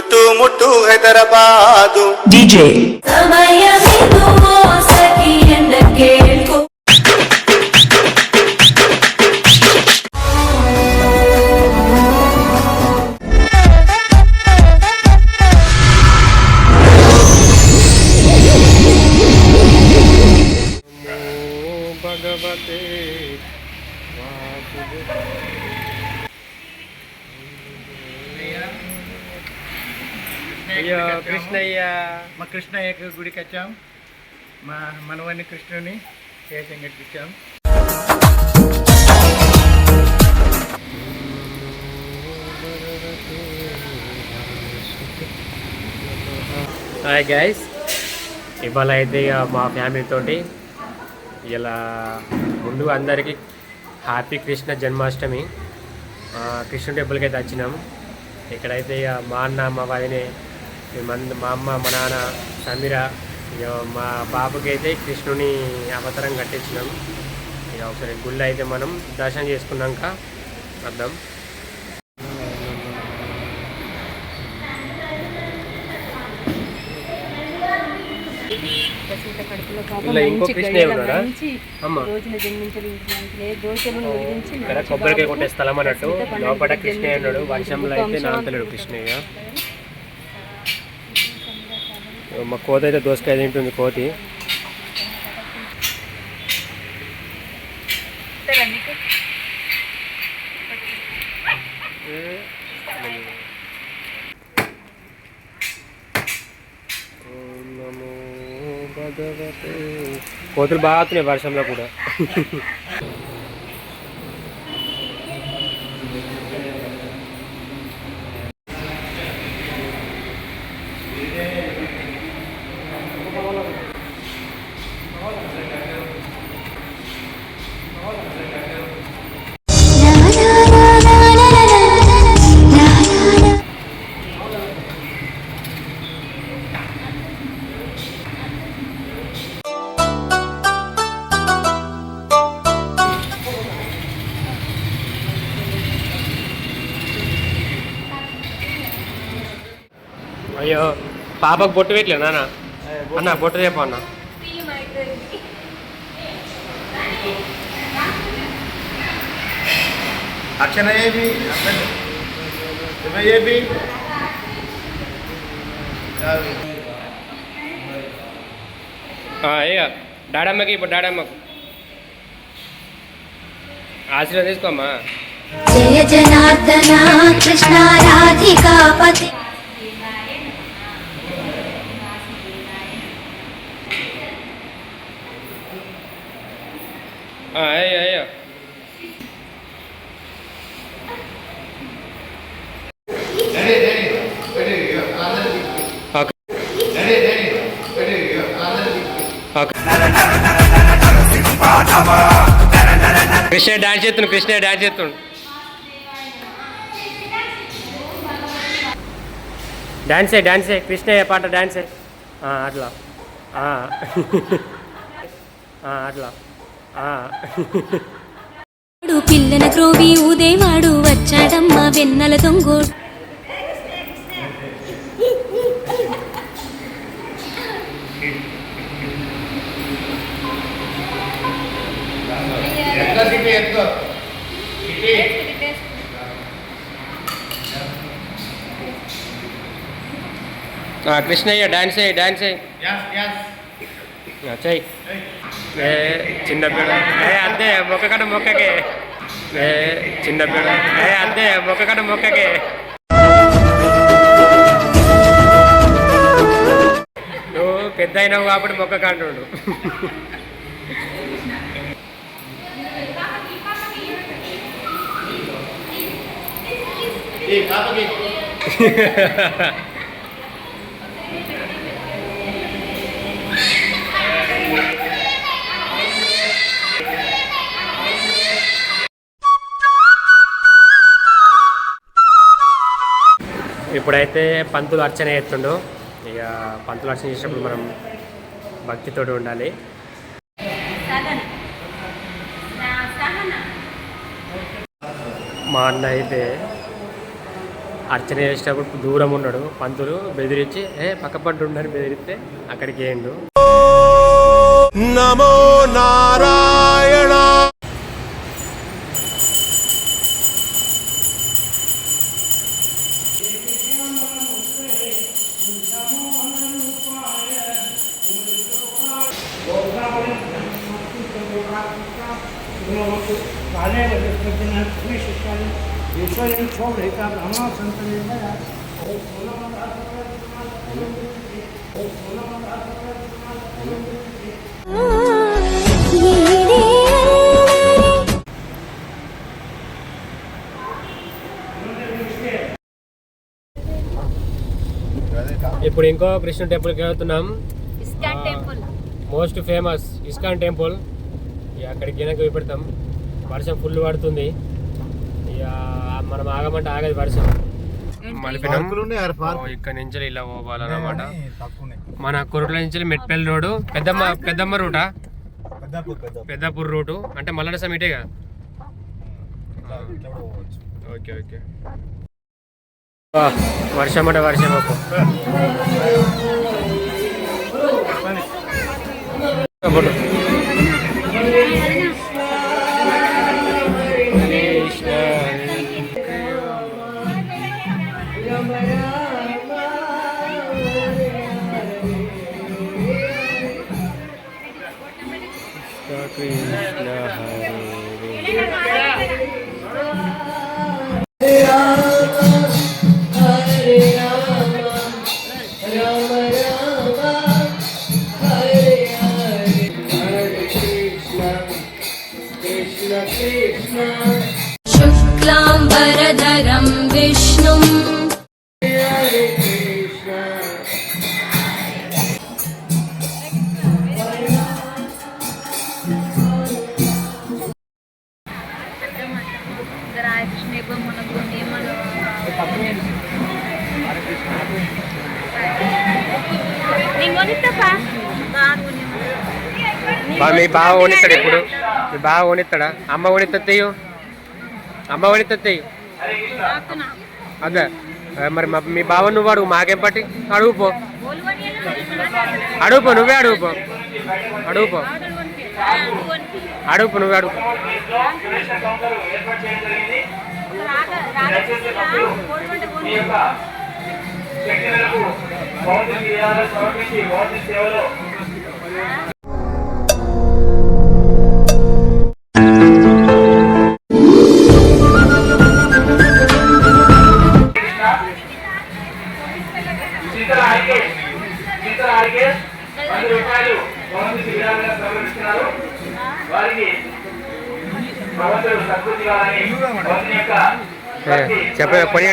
చుట్టుముట్టు హైదరాబాదు డీజే. అయ్యో కృష్ణయ్య. మా కృష్ణయ్య గుడికి వచ్చాం. మా మనవని కృష్ణుని కేశం కట్టించాం. హాయ్ గైస్ ఇవాళ అయితే ఇక మా ఫ్యామిలీ తోటి ఇలా ముందు అందరికీ హ్యాపీ కృష్ణ జన్మాష్టమి. కృష్ణ టెంపుల్కి అయితే వచ్చినాం. ఇక్కడైతే ఇక మా అన్న మా వదినే మేమంద మా అమ్మ మా నాన్న సమీర ఇక మా బాబుకి అయితే కృష్ణుని అవతారం కట్టించినాం. ఇక ఒకసారి గుళ్ళు అయితే మనం దర్శనం చేసుకున్నాక ఇలా ఇంకో కృష్ణయ్య ఉన్నాడా? అమ్మ. కొబ్బరికాయ కొట్టే స్థలం అన్నట్టు. లోపల కృష్ణయ్య ఉన్నాడు. వర్షంలో అయితే నాంతలేడు కృష్ణయ్య. మా కోత అయితే దోసకాయ తింటుంది కోతి. ఓం నమో భగవతే. కోతులు బాగా వస్తున్నాయి వర్షంలో కూడా. అయ్యో పాపకు బొట్టు పెట్టలే నాన్న. అన్న బొట్టు రేపు అన్న. అర్చన ఏవి ఏవి ఇక డాడమ్మకి ఇప్పుడు డాడమ్మకు. ఆశీర్వాదం తీసుకోమ్మా. జయ జనార్దన కృష్ణ రాధికాపతి అయ్యో అయ్యో ఓకే కృష్ణ డాన్స్ చేస్తుండు కృష్ణ డాన్స్ చేస్తుండు. డాన్సే డాన్సే కృష్ణయ్య పాట డాన్సే. అట్లా. అట్లా. పిల్లన క్రోవి ఊదేవాడు వచ్చాడమ్మా వెన్నెల దొంగోడు కృష్ణయ్య డాన్సే డాన్సే యాస్ యాస్ చెయ్యి ఏ చిన్న పిల్ల. ఏ అంతే మొక్కకడ మొక్కకే. ఏ చిన్న పిల్ల. ఏ అంతే మొక్కకడ మొక్కకే. నువ్వు పెద్ద అయినావు కాబట్టి మొక్క కంటుడు ఈ ఇప్పుడైతే పంతులు అర్చన చేస్తుండో. ఇక పంతులు అర్చన చేసినప్పుడు మనం భక్తితో ఉండాలి. మా అన్న అయితే అర్చన చేసేటప్పుడు దూరం ఉన్నాడు. పంతులు బెదిరించి ఏ పక్క పట్టు ఉండని బెదిరిస్తే అక్కడికి వేయండు నమో నారా ఇప్పుడు ఇంకో కృష్ణ టెంపుల్కి వెళ్తున్నాం. ISKCON temple most famous ISKCON temple ఇక అక్కడికి వెనక చూపెడతాం వర్షం ఫుల్ పడుతుంది. ఇక మనం ఆగమంటే ఆగదు వర్షం మలిపినాం ఇక్కడ నుంచి ఇలా పోవాలన్నమాట. మన కొరట్ల నుంచి మెట్పల్లి రోడ్డు. పెద్దమ్మ పెద్దమ్మ రూటా? పెద్దపూర్ రూటు. అంటే మల్లన సమిటేగా ఓకే ఓకే. వర్షం అంటే వర్షం ఒక ఫోటో బావ ఓనిస్తాడు ఇప్పుడు మీ బావ ఓనిస్తాడా అమ్మ ఓనిత్తయ్యు అమ్మ ఓనిత్తయ్యి అదే. మరి మా- బావ నువ్వు అడుగు మాకేం పట్టి? అడుగుపో అడుగుపో నువ్వే అడుగుపో అడుగుపో అడుగుపో నువ్వే అడుగు ఏ,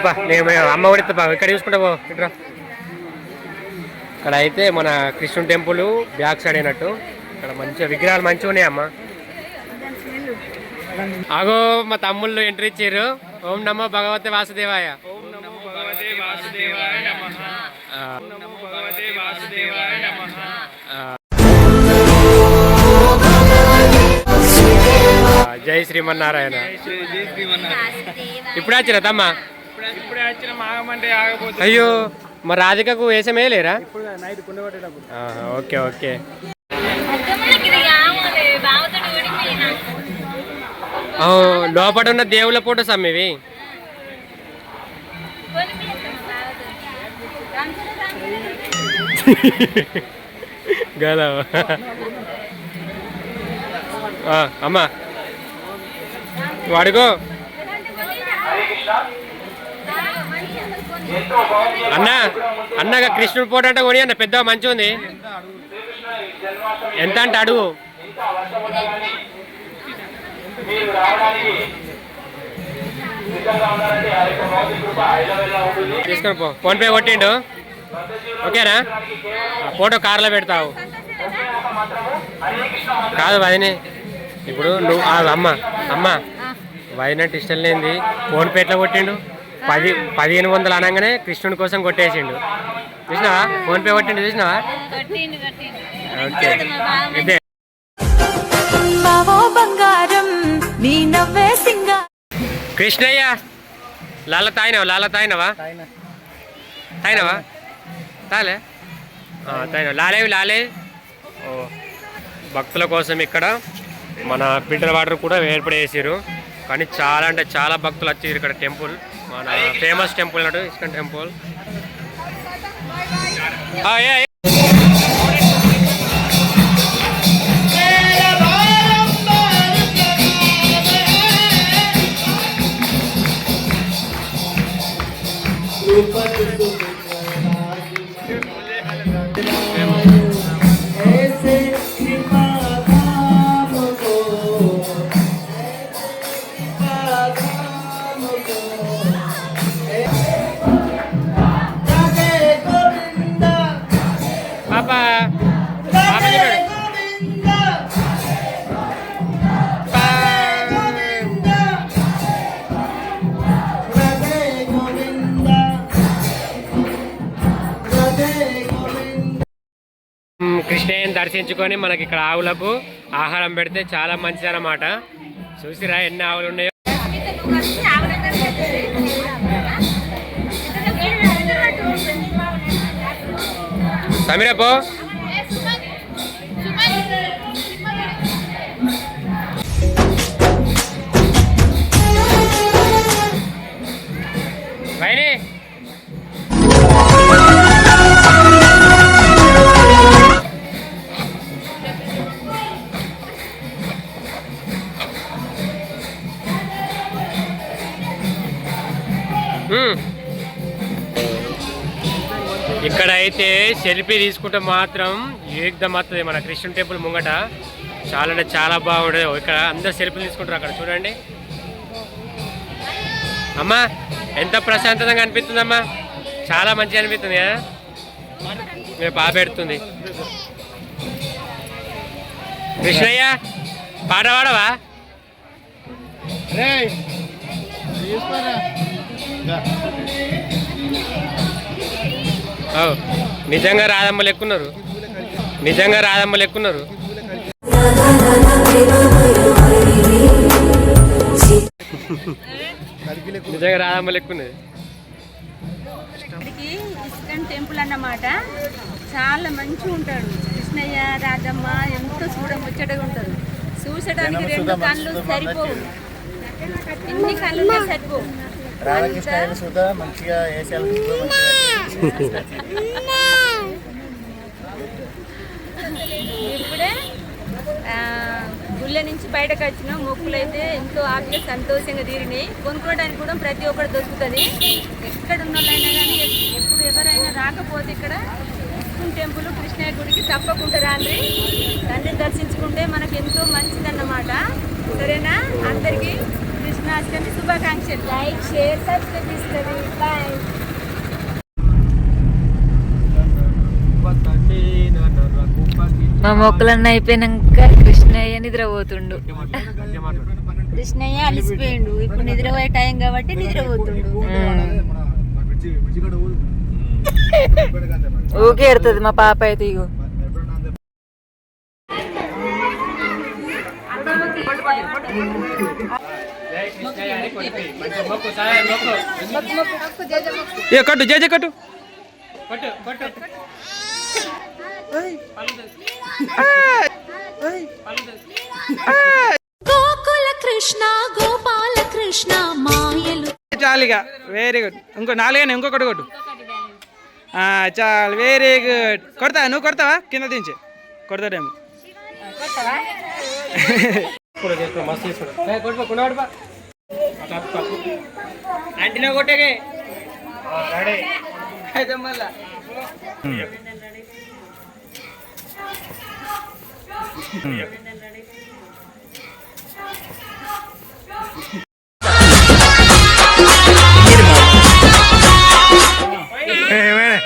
చెప్ప పొనియాడు పా నేను అమ్మ ఓడిస్తా పా ఇక్కడ చూసుకుంటా పో ఇట్రా. ఇక్కడ అయితే మన కృష్ణుని టెంపుల్ బ్యాక్ సైడ్ అయినట్టు. ఇక్కడ మంచిగా విగ్రహాలు మంచిగా ఉన్నాయి అమ్మ. ఆగో మా తమ్ముళ్ళు ఎంట్రీ ఇచ్చారు ఓం నమో భగవతే వాసుదేవాయ. జై శ్రీమన్నారాయణ. ఇప్పుడు వచ్చిరా తమ్మ ఇప్పుడే వచ్చిన ఆగమంటే ఆగపోతే అయ్యో మరి రాధికకు వేసమే లేరా? Okay okay. లోపల ఉన్న దేవుళ్ళ ఫోటోస్ అమ్మ ఇవి గదా అమ్మా. వాడుకో. అన్న అన్నగా కృష్ణుడు ఫోటో అంటే కొని అన్న పెద్ద మంచిగా ఉంది ఎంత అంటే అడుగు. తీసుకొని పో. ఫోన్ పే కొట్టిండు. ఓకేనా? ఫోటో కార్లో పెడతావు. కాదు వదినే. ఇప్పుడు నువ్వు అమ్మ అమ్మ. వదినట్టు ఇష్టం లేనిది. ఫోన్ పే ఎట్లా కొట్టిండు? పది పదిహేను వందలు అనగానే కృష్ణుడి కోసం కొట్టేసిండు. చూసినావా? ఫోన్ పే కొట్టిండు చూసినావా? ఓకే. ఇదే కృష్ణయ్య లాల తాయినవా లాల తాయినవా తాయిన తాయినవా తాలే ఆ, తాయినవా లాలేవి లాలే. ఓ భక్తుల కోసం ఇక్కడ మన ఫిల్టర్ వాటర్ కూడా ఏర్పాటు చేసారు కానీ చాలా అంటే చాలా భక్తులు వచ్చారు ఇక్కడ టెంపుల్ మన ఫేమస్ టెంపుల్ అన్నట్టు ఇస్కన్ టెంపుల్. ఆ, దర్శించుకొని మనకి ఇక్కడ ఆవులకు ఆహారం పెడితే చాలా మంచిది అన్నమాట. చూసిరా ఎన్ని ఆవులు ఉన్నాయో. సమీరపో వైని. ఇక్కడ అయితే సెల్ఫీ తీసుకుంటే మాత్రం యుగ్ధం వస్తుంది మన కృష్ణ టెంపుల్ ముంగట. చాలా అంటే చాలా బాగుండదు. ఇక్కడ అందరు సెల్ఫీలు తీసుకుంటారు అక్కడ చూడండి. అమ్మా ఎంత ప్రశాంతంగా అనిపిస్తుందమ్మా. చాలా మంచిగా అనిపిస్తుంది కదా బాగా పెడుతుంది కృష్ణయ్య పాట పాడవా? రే నిజంగా రాధమ్మ లెక్కున్నారు. నిజంగా రాధమ్మ లెక్కున్నారు. నిజంగా రాధమ్మ లెక్కున్నది. ఇక్కడికి ఇస్కాన్ టెంపుల్ అన్నమాట. చాలా మంచిగా ఉంటాడు. కృష్ణయ్య రాజమ్మ ఎంతో చూడ ముచ్చటగా ఉంటారు. చూసడానికి రెండు కళ్ళు సరిపోవు. ఎన్ని కళ్ళు సరిపోవు. రాధాకృష్ణ అయిన సుధా మంచిగా వేసాలి ఇప్పుడే గుళ్ళ నుంచి బయటకు వచ్చిన. మొక్కులు అయితే ఎంతో ఆపిగా సంతోషంగా తీరినాయి. కొనుక్కోవడానికి కూడా ప్రతి ఒక్కటి దొరుకుతుంది. ఎక్కడ ఉన్న వాళ్ళైనా కానీ ఎప్పుడు ఎవరైనా రాకపోతే ఇక్కడ కృష్ణ టెంపుల్ కృష్ణయ్య గుడికి తప్పకుండా రాండి తండ్రిని దర్శించుకుంటే మనకు ఎంతో మంచిదన్నమాట. సరేనా? అందరికీ కృష్ణాష్టమి శుభాకాంక్షలు. లైక్ షేర్ సబ్స్క్రైబ్ ఇస్తుంది బాయ్. మా మొక్కలన్నీ అయిపోయినాక కృష్ణయ్య నిద్రపోతుండు. కృష్ణయ్య అలిసిపోయిండు. ఇప్పుడు నిద్రపోయే టైం కాబట్టి నిద్రపోతుండు. ఊకే ఎడుతుంది మా పాప అయితే ఇగో. ఏ కట్టు జయ జయ కట్టు గోకుల కృష్ణ గోపాల కృష్ణ మాయలు చాలిగా వెరీ గుడ్ ఇంకో నాలుగైనా ఇంకొకటి కొట్టు. ఆ, చాలు. వెరీ గుడ్ కొడతావా? నువ్వు కొడతావా? కింద దించి. కొడతాడేమో మస్తు తీసుకుంటా అంటినా కొట్టేగే రెడీ. అయితే మళ్ళా. ఏమైనా